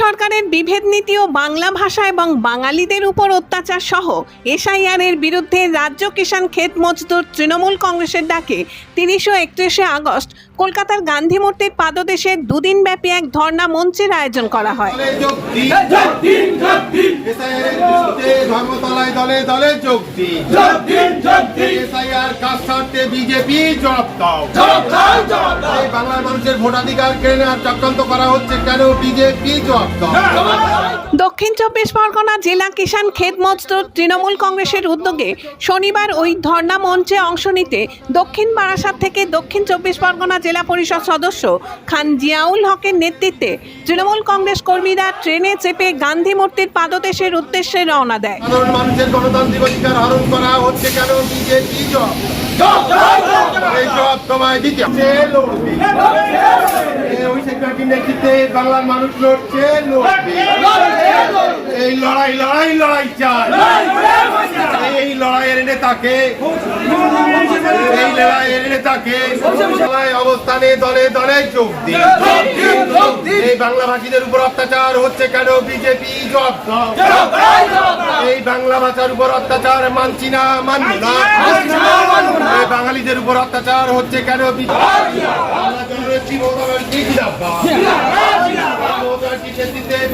সরকারের বিভেদ নীতি ও বাংলা ভাষা এবং বাঙালিদের উপর অত্যাচার সহ এসআইআর এর বিরুদ্ধে রাজ্য কিষাণ ক্ষেত মজদুর তৃণমূল কংগ্রেসের ডাকে তিরিশ একত্রিশে আগস্ট কলকাতার গান্ধী মূর্তির পাদদেশে দুদিন ব্যাপী এক ধর্ণা মঞ্চের আয়োজন করা হয়। দলে যোগ দিন এসআইআর বিরুদ্ধে ধর্মতলায় দলে দলে যোগ দিন। এসআইআর কাজ ছাড়তে বিজেপি জবাব দাও। এই বাংলার মানুষের ভোটাধিকার কেড়ে নেওয়ার চক্রান্ত করা হচ্ছে কেন বিজেপি জবাব দাও দক্ষিণ চব্বিশ পরগনা জেলা কিষাণ খেত মজদুর তৃণমূল কংগ্রেসের উদ্যোগে শনিবার ওই ধর্ণা মঞ্চে অংশ নিতে দক্ষিণ বারাসাত থেকে দক্ষিণ চব্বিশ পরগনা জেলা পরিষদ সদস্য খান জিয়াউল হকের নেতৃত্বে তৃণমূল কংগ্রেস কর্মীরা ট্রেনে চেপে গান্ধী মূর্তির পাদদেশের উদ্দেশ্যে রওনা দেয়। মানুষের গণতান্ত্রিক অধিকার হরণ করা হচ্ছে কেন? বিজেপি জবাব এই জবাব তোমায় দিতে হবে। লড়বে। এই ওই সেক্রেটারির নেতৃত্বে বাংলার মানুষ লড়ছে এই লড়াই লড়াই লড়াই এই লড়াইয়ের নেতাকে এই লড়াইয়ের নেতাকে অবস্থানে দলে দলে যোগ দিন। এই বাংলা ভাষীদের উপর অত্যাচার হচ্ছে কেন? বিজেপি জবাব এই বাংলা ভাষার উপর অত্যাচার মানছি না, মানব না। বাঙালিদের উপর অত্যাচার হচ্ছে কেন?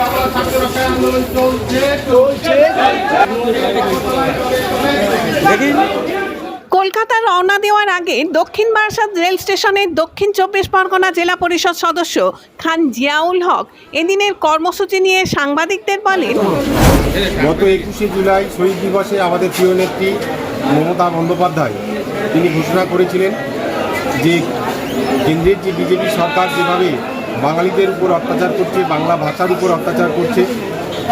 বাংলা রক্ষায় আন্দোলন চলছে চলছে। কলকাতা রওনা দেওয়ার আগে দক্ষিণ বারাসাত রেল স্টেশনের দক্ষিণ চব্বিশ পরগনা জেলা পরিষদ সদস্য খান জিয়াউল হক এদিনের কর্মসূচি নিয়ে সাংবাদিকদের বলেন গত একুশে জুলাই শহীদ দিবসে আমাদের প্রিয় নেত্রী মমতা বন্দ্যোপাধ্যায় তিনি ঘোষণা করেছিলেন যে কেন্দ্রের যে বিজেপি সরকার যেভাবে বাঙালিদের উপর অত্যাচার করছে বাংলা ভাষার উপর অত্যাচার করছে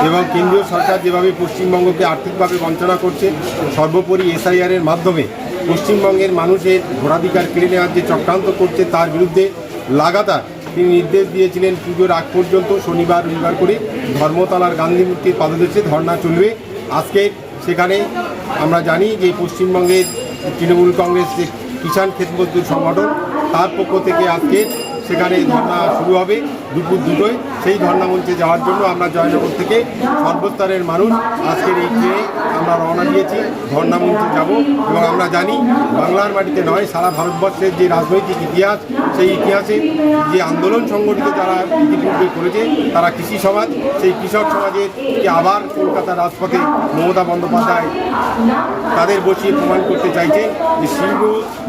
এবং কেন্দ্রীয় সরকার যেভাবে পশ্চিমবঙ্গকে আর্থিকভাবে বঞ্চনা করছে, সর্বোপরি এসআইআরের মাধ্যমে পশ্চিমবঙ্গের মানুষের ভোটাধিকার কেড়ে নেওয়ার যে চক্রান্ত করছে তার বিরুদ্ধে লাগাতার তিনি নির্দেশ দিয়েছিলেন পুজোর আগ পর্যন্ত শনিবার, রবিবার করে ধর্মতলার গান্ধী মূর্তির পাদদেশে ধর্ণা চলবে। আজকে সেখানে আমরা জানি যে পশ্চিমবঙ্গের তৃণমূল কংগ্রেস কিষাণ ক্ষেত মজদুর সংগঠন তার পক্ষ থেকে আজকে সেখানে ধর্না শুরু হবে দুপুর দুটোয়। সেই ধর্না মঞ্চে যাওয়ার জন্য আমরা জয়নগর থেকে সর্বস্তরের মানুষ আজকের এই ট্রেনে আমরা রওনা দিয়েছি। ধর্না মঞ্চে যাব এবং আমরা জানি বাংলার মাটিতে নয়, সারা ভারতবর্ষের যে রাজনৈতিক ইতিহাস সেই ইতিহাসে যে আন্দোলন সংগঠিত তারা ইতিপূর্বে করেছে, তারা কৃষি সমাজ, সেই কৃষক সমাজের কে আবার কলকাতার রাজপথে মমতা বন্দ্যোপাধ্যায় তাদের বসিয়ে প্রমাণ করতে চাইছে যে শিল্প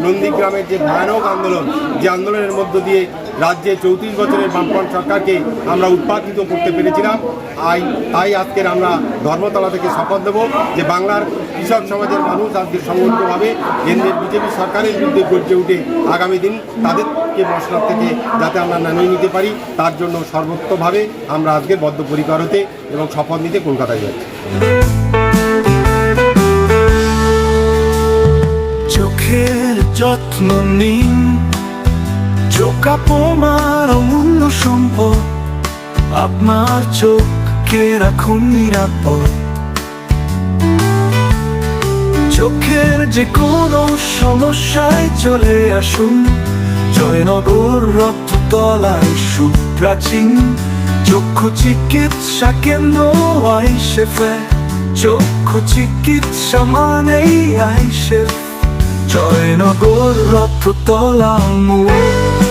নন্দীগ্রামের যে ভয়ানক আন্দোলন, যে আন্দোলনের মধ্য দিয়ে রাজ্যে চৌত্রিশ বছরের বামফ্রন্ট সরকারকে আমরা উৎপাদিত করতে পেরেছিলাম। আই, তাই আজকের আমরা ধর্মতলা থেকে শপথ দেব যে বাংলার কৃষক সমাজের মানুষ আজকে সংগঠিতভাবে কেন্দ্রের বিজেপি সরকারের বিরুদ্ধে গর্জে উঠে আগামী দিন তাদেরকে মশলার থেকে যাতে আমরা নামিয়ে নিতে পারি, তার জন্য সর্বোত্তভাবে আমরা আজকে বদ্ধপরিকর হতে এবং শপথ নিতে কলকাতায় যাচ্ছি। চোখের যত্ন নিন, চোখ আপনার অমূল্য সম্পদ, আপনার চোখকে রাখুন নিরাপদ। চোখের যে কোনো সমস্যায় চলে আসুন জয়নগর রথতলায় সুপ্রাচীন। চক্ষু চিকিৎসা কেন্দ্র আইসেফে চক্ষু চিকিৎসা মানেই আইসেফ। জয়নগর রথতলা মোড়।